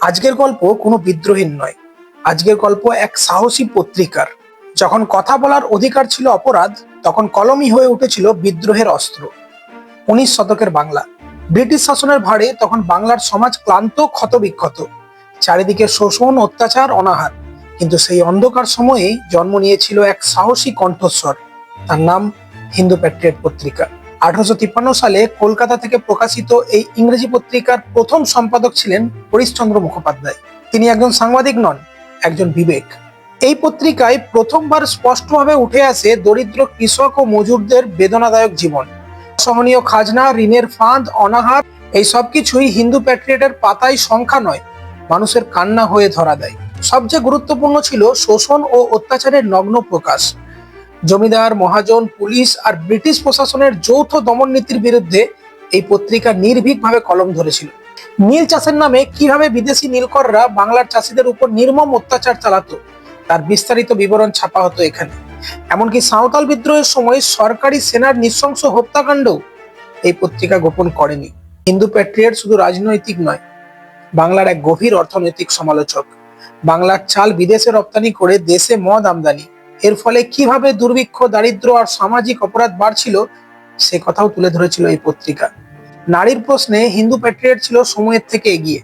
আজকের গল্প কোনো বিদ্রোহীর নয়। আজকের গল্প এক সাহসী পত্রিকার। যখন কথা বলার অধিকার ছিল অপরাধ, তখন কলমই হয়ে উঠেছিল বিদ্রোহের অস্ত্র। উনিশ শতকের বাংলা। ব্রিটিশ শাসনের ভারে তখন বাংলার সমাজ ক্লান্ত, ক্ষতবিক্ষত। চারিদিকে শোষণ, অত্যাচার, অনাহার। কিন্তু সেই অন্ধকার সময়ে জন্ম নিয়েছিল এক সাহসী কণ্ঠস্বর। তার নাম হিন্দু প্যাট্রিয়ট পত্রিকা। আঠারোশো তিপ্পান্ন সালে কলকাতা থেকে প্রকাশিত এই ইংরেজি পত্রিকার প্রথম সম্পাদক ছিলেন হরিশচন্দ্র মুখোপাধ্যায়। তিনি একজন সাংবাদিক নন, একজন বিবেক। এই পত্রিকায় প্রথমবার স্পষ্টভাবে উঠে আসে দরিদ্র কৃষক ও মজুরদের বেদনাদায়ক জীবন। সহনীয় খাজনা, ঋণের ফাঁদ, অনাহার, এই সব কিছুই হিন্দু প্যাট্রিয়টের পাতায় সংখ্যা নয়, মানুষের কান্না হয়ে ধরা দেয়। সবচেয়ে গুরুত্বপূর্ণ ছিল শোষণ ও অত্যাচারের নগ্ন প্রকাশ। জমিদার, মহাজন, পুলিশ আর ব্রিটিশ প্রশাসনের যৌথ দমন নীতির বিরুদ্ধে এই পত্রিকা নির্ভীকভাবে কলম ধরেছিল। নীল চাষের নামে কীভাবে বিদেশি নীলকররা বাংলার চাষিদের উপর নির্মম অত্যাচার চালাতো, তার বিস্তারিত বিবরণ ছাপা হতো এখানে। এমনকি সাঁওতাল বিদ্রোহের সময় সরকারি সেনার নৃশংস হত্যাকাণ্ড এই পত্রিকা গোপন করেনি। হিন্দু প্যাট্রিয়ট শুধু রাজনৈতিক নয়, বাংলার এক গভীর অর্থনৈতিক সমালোচক। বাংলার চাল বিদেশে রপ্তানি করে দেশে মদ আমদানি এর ফলে কীভাবে দুর্ভিক্ষ, দারিদ্র আর সামাজিক অপরাধ বাড়ছিল, সে কথাও তুলে ধরেছিল এই পত্রিকা। নারীর প্রশ্নে হিন্দু প্যাট্রিয়ট ছিল সময়ের থেকে এগিয়ে।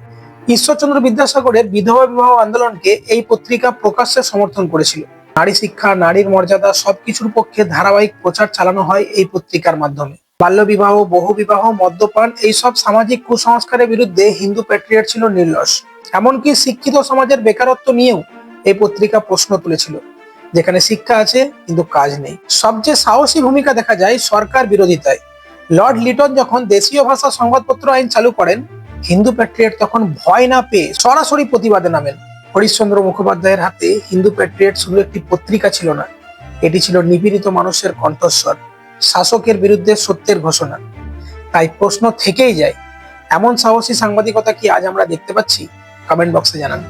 ঈশ্বরচন্দ্র বিদ্যাসাগরের বিধবা বিবাহ আন্দোলনকে এই পত্রিকা প্রকাশ্যে সমর্থন করেছিল। নারী শিক্ষা, নারীর মর্যাদা সবকিছুর পক্ষে ধারাবাহিক প্রচার চালানো হয় এই পত্রিকার মাধ্যমে। বাল্যবিবাহ, বহুবিবাহ, মদ্যপান, এইসব সামাজিক কুসংস্কারের বিরুদ্ধে হিন্দু প্যাট্রিয়ট ছিল নির্লস। এমনকি শিক্ষিত সমাজের বেকারত্ব নিয়েও এই পত্রিকা প্রশ্ন তুলেছিল। যেখানে শিক্ষা আছে, কিন্তু কাজ নেই। সবচেয়ে সাহসী ভূমিকা দেখা যায় সরকার বিরোধিতায়। লর্ড লিটন যখন দেশীয় ভাষা সংবাদপত্র আইন চালু করেন, হিন্দু প্যাট্রিয়ট তখন ভয় না পেয়ে সরাসরি প্রতিবাদে নামেন। হরিশ্চন্দ্র মুখোপাধ্যায়ের হাতে হিন্দু প্যাট্রিয়ট শুধু একটি পত্রিকা ছিল না, এটি ছিল নিপীড়িত মানুষের কণ্ঠস্বর, শাসকের বিরুদ্ধে সত্যের ঘোষণা। তাই প্রশ্ন থেকেই যায়, এমন সাহসী সাংবাদিকতা কি আজ আমরা দেখতে পাচ্ছি? কমেন্ট বক্সে জানান।